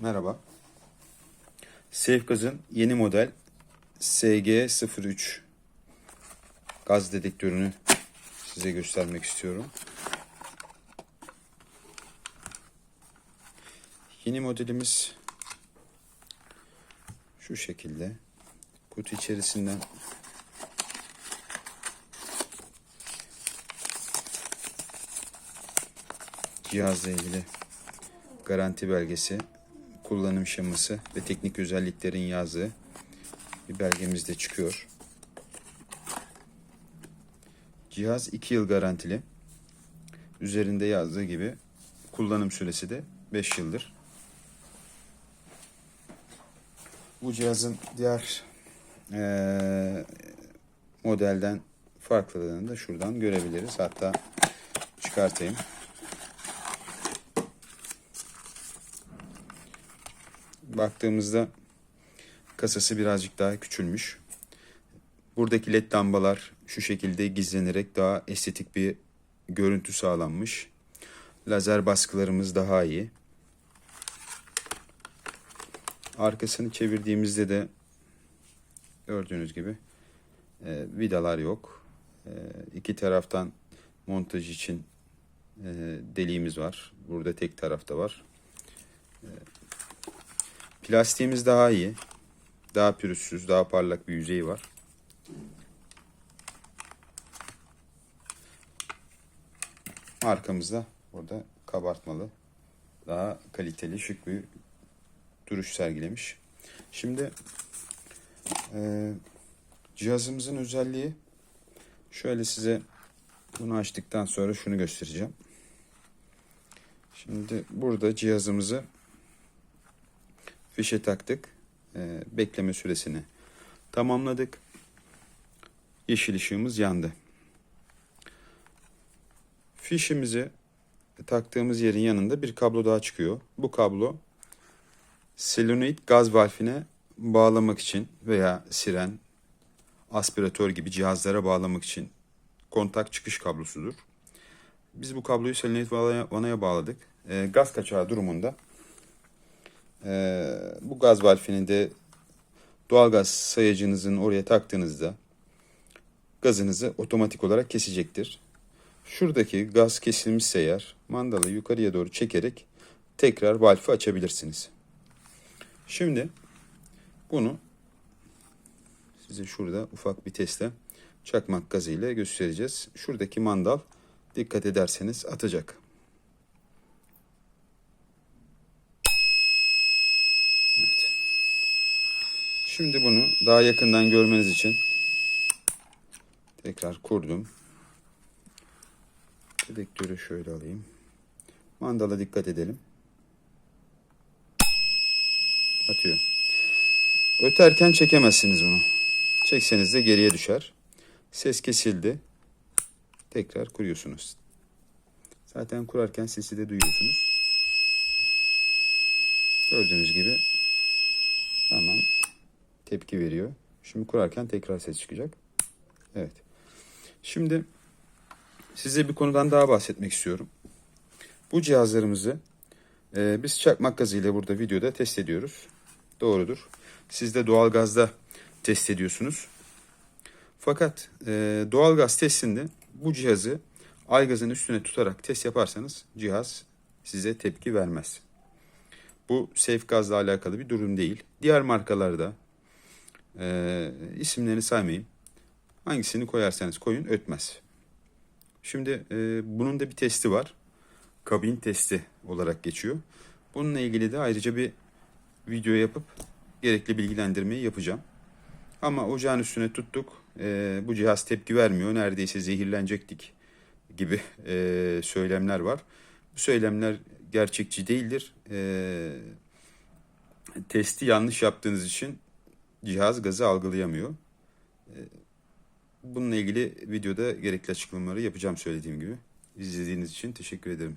Merhaba. Safegaz'ın yeni model SG03 gaz dedektörünü size göstermek istiyorum. Yeni modelimiz şu şekilde. Kutu içerisinden cihazla ilgili garanti belgesi, kullanım şeması ve teknik özelliklerin yazdığı bir belgemiz de çıkıyor. Cihaz 2 yıl garantili. Üzerinde yazdığı gibi kullanım süresi de 5 yıldır. Bu cihazın diğer eee, modelden farklılığını da şuradan görebiliriz. Hatta çıkartayım. Baktığımızda kasası birazcık daha küçülmüş. Buradaki led lambalar şu şekilde gizlenerek daha estetik bir görüntü sağlanmış. Lazer baskılarımız daha iyi. Arkasını çevirdiğimizde de gördüğünüz gibi e, vidalar yok. E, iki taraftan montaj için e, deliğimiz var. Burada tek tarafta var. Plastiğimiz daha iyi. Daha pürüzsüz, daha parlak bir yüzeyi var. Arkamızda burada kabartmalı, daha kaliteli, şık bir duruş sergilemiş. Şimdi e, cihazımızın özelliği şöyle size bunu açtıktan sonra şunu göstereceğim. Şimdi burada cihazımızı fişe taktık. Ee, bekleme süresini tamamladık. Yeşil ışığımız yandı. Fişimizi taktığımız yerin yanında bir kablo daha çıkıyor. Bu kablo selenoid gaz valfine bağlamak için veya siren, aspiratör gibi cihazlara bağlamak için kontak çıkış kablosudur. Biz bu kabloyu selenoid vanaya, bağladık. Ee, gaz kaçağı durumunda ee, bu gaz valfini de doğalgaz sayacınızın oraya taktığınızda gazınızı otomatik olarak kesecektir. Şuradaki gaz kesilmişse eğer mandalı yukarıya doğru çekerek tekrar valfi açabilirsiniz. Şimdi bunu size şurada ufak bir testle çakmak gazıyla göstereceğiz. Şuradaki mandal dikkat ederseniz atacak. Evet. Şimdi bunu daha yakından görmeniz için tekrar kurdum. Dedektörü şöyle alayım. Mandala dikkat edelim. Atıyor. Öterken çekemezsiniz bunu. Çekseniz de geriye düşer. Ses kesildi. Tekrar kuruyorsunuz. Zaten kurarken sesi de duyuyorsunuz. Gördüğünüz gibi hemen tepki veriyor. Şimdi kurarken tekrar ses çıkacak. Evet. Şimdi size bir konudan daha bahsetmek istiyorum. Bu cihazlarımızı e, biz çakmak gazıyla burada videoda test ediyoruz. Doğrudur. Siz de doğalgazda test ediyorsunuz. Fakat e, doğalgaz testinde bu cihazı aygazın üstüne tutarak test yaparsanız cihaz size tepki vermez. Bu safe gazla alakalı bir durum değil. Diğer markalarda e, isimlerini saymayayım. Hangisini koyarsanız koyun ötmez. Şimdi e, bunun da bir testi var. Kabin testi olarak geçiyor. Bununla ilgili de ayrıca bir video yapıp gerekli bilgilendirmeyi yapacağım. Ama ocağın üstüne tuttuk. E, bu cihaz tepki vermiyor. Neredeyse zehirlenecektik gibi e, söylemler var. Bu söylemler gerçekçi değildir. E, testi yanlış yaptığınız için cihaz gazı algılayamıyor. E, bununla ilgili videoda gerekli açıklamaları yapacağım söylediğim gibi. İzlediğiniz için teşekkür ederim.